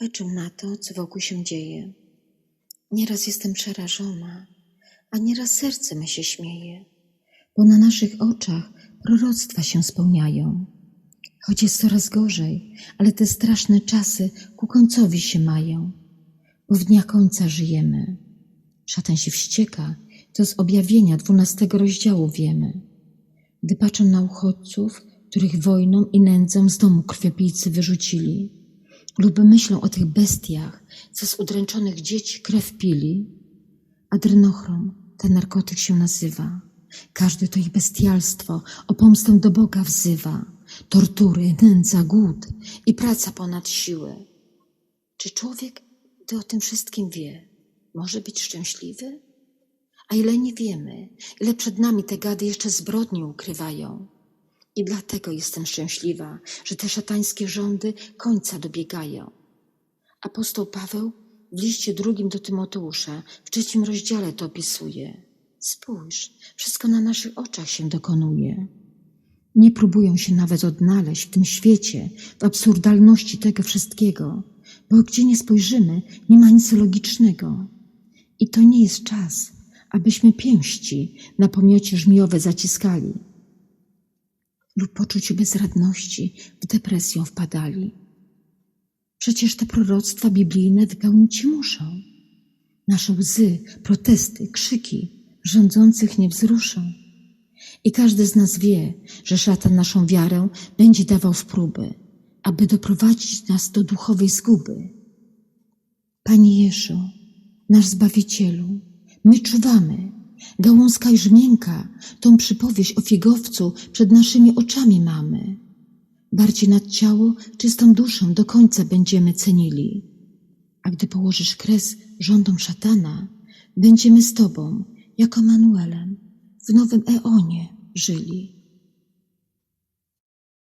Patrzę na to, co wokół się dzieje. Nieraz jestem przerażona, a nieraz serce me się śmieje, bo na naszych oczach proroctwa się spełniają. Choć jest coraz gorzej, ale te straszne czasy ku końcowi się mają, bo w dniach końca żyjemy. Szatan się wścieka, to z objawienia dwunastego rozdziału wiemy. Gdy patrzą na uchodźców, których wojną i nędzą z domu krwiopijcy wyrzucili, lub myślą o tych bestiach, co z udręczonych dzieci krew pili. Adrenochrom, ten narkotyk się nazywa. Każde to ich bestialstwo o pomstę do Boga wzywa. Tortury, nędza, głód i praca ponad siły. Czy człowiek, gdy o tym wszystkim wie, może być szczęśliwy? A ile nie wiemy, ile przed nami te gady jeszcze zbrodni ukrywają. I dlatego jestem szczęśliwa, że te szatańskie rządy końca dobiegają. Apostoł Paweł w liście drugim do Tymoteusza w trzecim rozdziale to opisuje. Spójrz, wszystko na naszych oczach się dokonuje. Nie próbują się nawet odnaleźć w tym świecie, w absurdalności tego wszystkiego, bo gdzie nie spojrzymy, nie ma nic logicznego. I to nie jest czas, abyśmy pięści na pomiocie żmijowe zaciskali lub poczuciu bezradności w depresję wpadali. Przecież te proroctwa biblijne wypełnić się muszą. Nasze łzy, protesty, krzyki rządzących nie wzruszą. I każdy z nas wie, że szatan naszą wiarę będzie dawał w próby, aby doprowadzić nas do duchowej zguby. Panie Jeszu, nasz Zbawicielu, my czuwamy, gałązka i żmienka, tą przypowieść o figowcu przed naszymi oczami mamy. Bardziej nad ciało, czystą duszę do końca będziemy cenili. A gdy położysz kres rządom szatana, będziemy z Tobą, jako Manuelem, w nowym eonie żyli.